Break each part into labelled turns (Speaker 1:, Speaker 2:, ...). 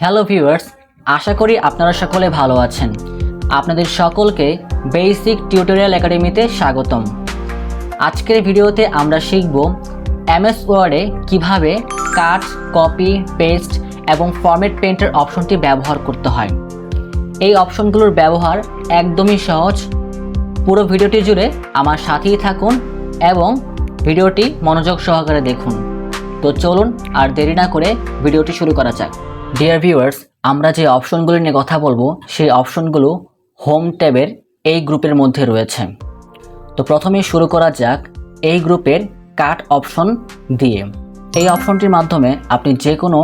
Speaker 1: Hello viewers আশা করি আপনারা সকলে ভালো আছেন। আপনাদের সকলকে বেসিক টিউটোরিয়াল একাডেমিতে স্বাগতম। আজকের ভিডিওতে আমরা শিখব এমএস ওয়ার্ডে কীভাবে কাট কপি পেস্ট এবং ফরম্যাট পেন্টের অপশনটি ব্যবহার করতে হয়। এই অপশনগুলোর ব্যবহার একদমই সহজ। পুরো ভিডিওটি জুড়ে আমার সাথেই থাকুন এবং ভিডিওটি মনোযোগ সহকারে দেখুন। তো চলুন আর দেরি না করে ভিডিওটি শুরু করা যাক। ডিয়ার ভিউয়ার্স আমরা যে অপশনগুলি নিয়ে কথা বলব, সেই অপশনগুলো হোম ট্যাবের এই গ্রুপের মধ্যে রয়েছে। তো প্রথমেই শুরু করা যাক এই গ্রুপের কাট অপশন দিয়ে। এই অপশনটির মাধ্যমে আপনি যে কোনো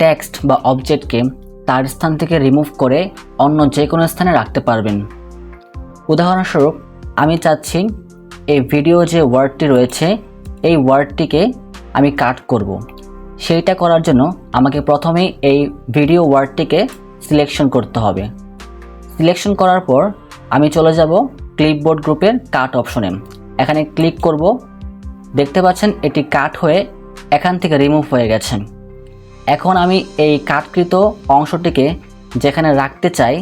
Speaker 1: টেক্সট বা অবজেক্টকে তার স্থান থেকে রিমুভ করে অন্য যে কোনো স্থানে রাখতে পারবেন। উদাহরণস্বরূপ, আমি চাচ্ছি এই ভিডিও যে ওয়ার্ডটি রয়েছে, এই ওয়ার্ডটিকে আমি কাট করব। সেইটা করার জন্য আমাকে প্রথমেই এই ভিডিও ওয়ার্ডটিকে সিলেকশন করতে হবে। সিলেকশন করার পর আমি চলে যাব ক্লিপবোর্ড গ্রুপের কাট অপশনে এখানে ক্লিক করব। দেখতে পাচ্ছেন এটি কাট হয়ে এখান থেকে রিমুভ হয়ে গেছে। এখন আমি এই কাটকৃত অংশটিকে যেখানে রাখতে চাই,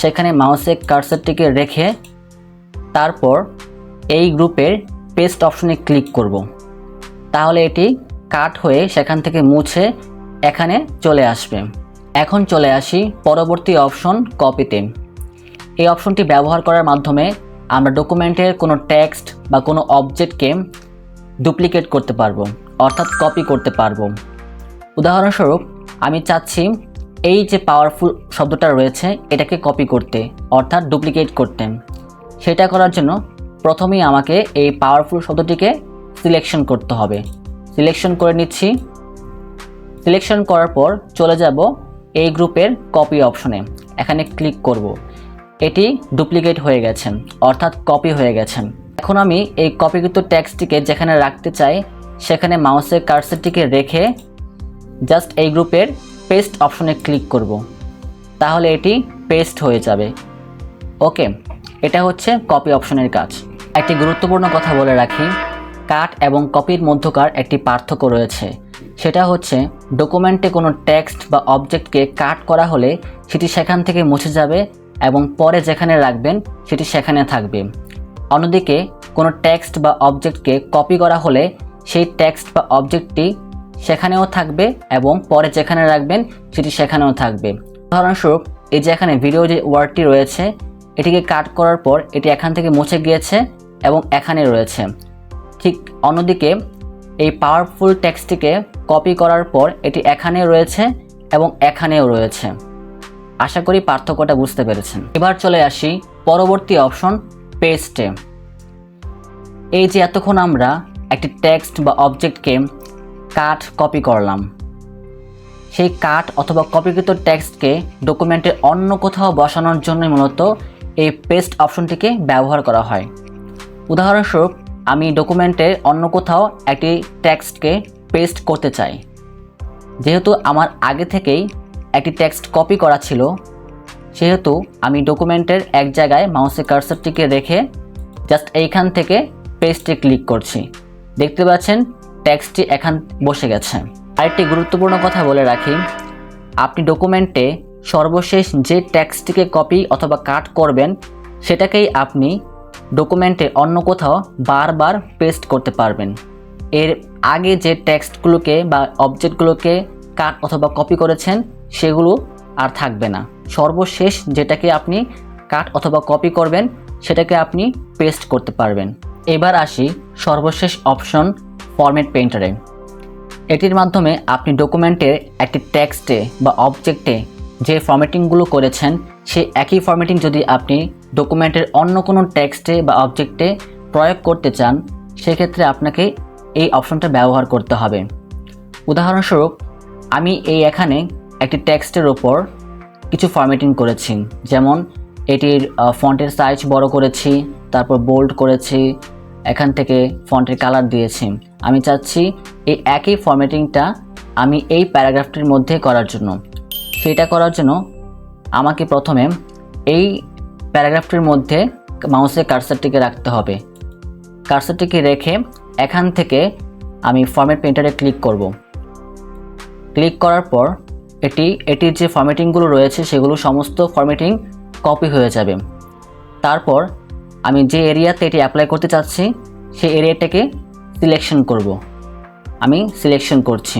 Speaker 1: সেখানে মাউসের কার্সারটিকে রেখে তারপর এই গ্রুপের পেস্ট অপশনে ক্লিক করব। তাহলে এটি কাট হয়ে সেখান থেকে মুছে এখানে চলে আসবে। এখন চলে আসি পরবর্তী অপশন কপিতে এই অপশনটি ব্যবহার করার মাধ্যমে আমরা ডকুমেন্টের কোনো টেক্সট বা কোনো অবজেক্টকে ডুপ্লিকেট করতে পারব, অর্থাৎ কপি করতে পারব। উদাহরণস্বরূপ, আমি চাচ্ছি এই যে পাওয়ারফুল শব্দটা রয়েছে, এটাকে কপি করতে, অর্থাৎ ডুপ্লিকেট করতে। সেটা করার জন্য প্রথমেই আমাকে এই পাওয়ারফুল শব্দটিকে সিলেকশন করতে হবে। সিলেকশন করে নিচ্ছি। সিলেকশন করার পর চলে যাব এই গ্রুপের কপি অপশনে এখানে ক্লিক করব। এটি ডুপ্লিকেট হয়ে গেছেন অর্থাৎ কপি হয়ে গেছেন এখন আমি এই কপিকৃত ট্যাক্সটিকে যেখানে রাখতে চাই, সেখানে মাউসের কার্সারটিকে রেখে জাস্ট এই গ্রুপের পেস্ট অপশনে ক্লিক করব। তাহলে এটি পেস্ট হয়ে যাবে। ওকে এটা হচ্ছে কপি অপশনের কাজ। একটি গুরুত্বপূর্ণ কথা বলে রাখি কাট এবং কপির মধ্যকার একটি পার্থক্য রয়েছে। সেটা হচ্ছে, ডকুমেন্টে কোনো টেক্সট বা অবজেক্টকে কাট করা হলে সেটি সেখান থেকে মুছে যাবে এবং পরে যেখানে রাখবেন সেটি সেখানে থাকবে। অন্যদিকে, কোনো টেক্সট বা অবজেক্টকে কপি করা হলে সেই টেক্সট বা অবজেক্টটি সেখানেও থাকবে এবং পরে যেখানে রাখবেন সেটি সেখানেও থাকবে। উদাহরণস্বরূপ, এই যে এখানে ভিডিও যে ওয়ার্ডটি রয়েছে, এটিকে কাট করার পর এটি এখান থেকে মুছে গিয়েছে এবং এখানে রয়েছে। ঠিক অন্যদিকে এই পাওয়ারফুল টেক্সটটিকে কপি করার পর এটি এখানে রয়েছে এবং এখানেও রয়েছে। আশা করি পার্থক্যটা বুঝতে পেরেছেন। এবার চলে আসি পরবর্তী অপশন পেস্টে এই যে এতক্ষণ আমরা একটি টেক্সট বা অবজেক্টকে কাট কপি করলাম, সেই কাট অথবা কপিকৃত টেক্সটকে ডকুমেন্টের অন্য কোথাও বসানোর জন্য মূলত এই পেস্ট অপশনটিকে ব্যবহার করা হয়। উদাহরণস্বরূপ আমি ডকুমেন্টের অন্য কোথাও একটি টেক্সটকে পেস্ট করতে চাই। যেহেতু আমার আগে থেকেই একটি টেক্সট কপি করা ছিল, সেহেতু আমি ডকুমেন্টের এক জায়গায় মাউসের কার্সারটিকে রেখে জাস্ট এইখান থেকে পেস্টে ক্লিক করছি। দেখতে পাচ্ছেন টেক্সটটি এখান বসে গেছে। আরেকটি গুরুত্বপূর্ণ কথা বলে রাখি, আপনি ডকুমেন্টে সর্বশেষ যে টেক্সটটিকে কপি অথবা কাট করবেন, সেটাকেই আপনি ডকুমেন্টে অন্য কোথাও বারবার পেস্ট করতে পারবেন। এর আগে যে টেক্সটগুলোকে বা অবজেক্টগুলোকে কাট অথবা কপি করেছেন, সেগুলো আর থাকবে না। সর্বশেষ যেটাকে আপনি কাট অথবা কপি করবেন, সেটাকে আপনি পেস্ট করতে পারবেন। এবার আসি সর্বশেষ অপশন ফরম্যাট পেন্টারে এটির মাধ্যমে আপনি ডকুমেন্টের একটি টেক্সটে বা অবজেক্টে যে ফরম্যাটিংগুলো করেছেন সেই একই ফরম্যাটিং যদি আপনি ডকুমেন্টের অন্য কোনো টেক্সটে বা অবজেক্টে প্রয়োগ করতে চান, সেক্ষেত্রে আপনাকে এই অপশনটা ব্যবহার করতে হবে। উদাহরণস্বরূপ, আমি এই এখানে একটি টেক্সটের ওপর কিছু ফরম্যাটিং করেছি। যেমন, এটির ফন্টের সাইজ বড় করেছি, তারপর বোল্ড করেছি, এখান থেকে ফন্টের কালার দিয়েছি। আমি চাচ্ছি এই একই ফরম্যাটিংটা আমি এই প্যারাগ্রাফটির মধ্যে করার জন্য। সেটা করার জন্য আমাকে প্রথমে এই প্যারাগ্রাফটির মধ্যে মাউসের কার্সারটিকে রাখতে হবে। কার্সারটিকে রেখে এখান থেকে আমি ফরম্যাট পেন্টারে ক্লিক করব। ক্লিক করার পর এটি, এটির যে ফরম্যাটিংগুলো রয়েছে সেগুলো সমস্ত ফরম্যাটিং কপি হয়ে যাবে। তারপর আমি যে এরিয়াতে এটি অ্যাপ্লাই করতে চাচ্ছি, সেই এরিয়াটাকে সিলেকশন করব। আমি সিলেকশন করছি।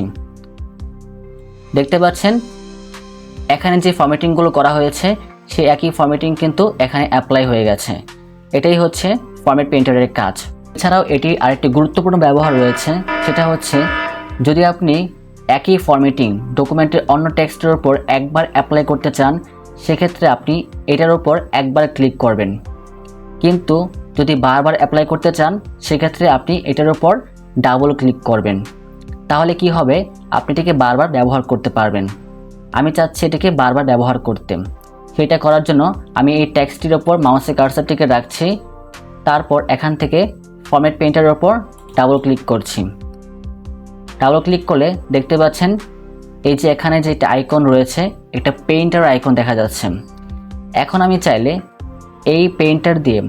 Speaker 1: দেখতে পাচ্ছেন এখানে যে ফর্মেটিংগুলো করা হয়েছে সেই একই ফর্মেটিং কিন্তু এখানে অ্যাপ্লাই হয়ে গেছে। এটাই হচ্ছে ফর্মেট পেন্টারের কাজ। এছাড়াও এটি আরেকটি গুরুত্বপূর্ণ ব্যবহার রয়েছে, সেটা হচ্ছে যদি আপনি একই ফর্মেটিং ডকুমেন্টের অন্য টেক্সটের ওপর একবার অ্যাপ্লাই করতে চান, সেক্ষেত্রে আপনি এটার ওপর একবার ক্লিক করবেন। কিন্তু যদি বারবার অ্যাপ্লাই করতে চান, সেক্ষেত্রে আপনি এটার ওপর ডাবল ক্লিক করবেন। তাহলে কি হবে? আপনি এটাকে বারবার ব্যবহার করতে পারবেন। আমি চাচ্ছি এটাকে বারবার ব্যবহার করতে। সেটা করার জন্য আমি এই ট্যাক্সটির ওপর মাউসের কার্সারটিকে রাখছি। তারপর এখান থেকে ফরম্যাট পেইন্টারের ওপর ডাবল ক্লিক করছি। ডাবল ক্লিক করলে দেখতে পাচ্ছেন, এই যে এখানে যে একটা আইকন রয়েছে, একটা পেইন্টার আইকন দেখা যাচ্ছে। এখন আমি চাইলে এই পেইন্টার দিয়ে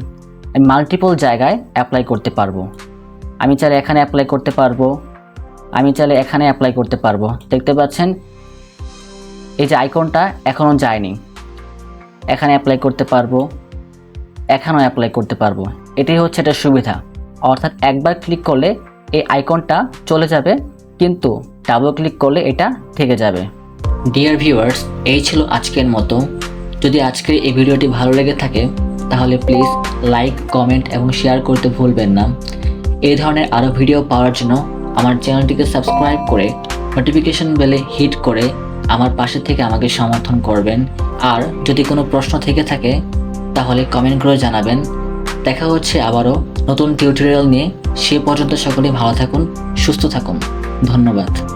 Speaker 1: মাল্টিপল জায়গায় অ্যাপ্লাই করতে পারব। আমি চাইলে এখানে অ্যাপ্লাই করতে পারব। আমি চাইলে এখানে অ্যাপ্লাই করতে পারব। দেখতে পাচ্ছেন এই যে আইকনটা এখনও যায়নি। এখানে অ্যাপ্লাই করতে পারব। এখানেও অ্যাপ্লাই করতে পারব। এটাই হচ্ছে এটার সুবিধা। অর্থাৎ একবার ক্লিক করলে এই আইকনটা চলে যাবে, কিন্তু ডাবল ক্লিক করলে এটা থেকে যাবে। ডিয়ার ভিউয়ার্স এই ছিল আজকের মতো। যদি আজকের এই ভিডিওটি ভালো লেগে থাকে, তাহলে প্লিজ লাইক কমেন্ট এবং শেয়ার করতে ভুলবেন না। এই ধরনের আরও ভিডিও পাওয়ার জন্য আমার চ্যানেলটিকে সাবস্ক্রাইব করে নোটিফিকেশন বেলে হিট করে আমার পাশে থেকে আমাকে সমর্থন করবেন। আর যদি কোনো প্রশ্ন থেকে থাকে, তাহলে কমেন্ট করে জানাবেন। দেখা হচ্ছে আবারও নতুন টিউটোরিয়াল নিয়ে। সে পর্যন্ত সকলেই ভালো থাকুন, সুস্থ থাকুন। ধন্যবাদ।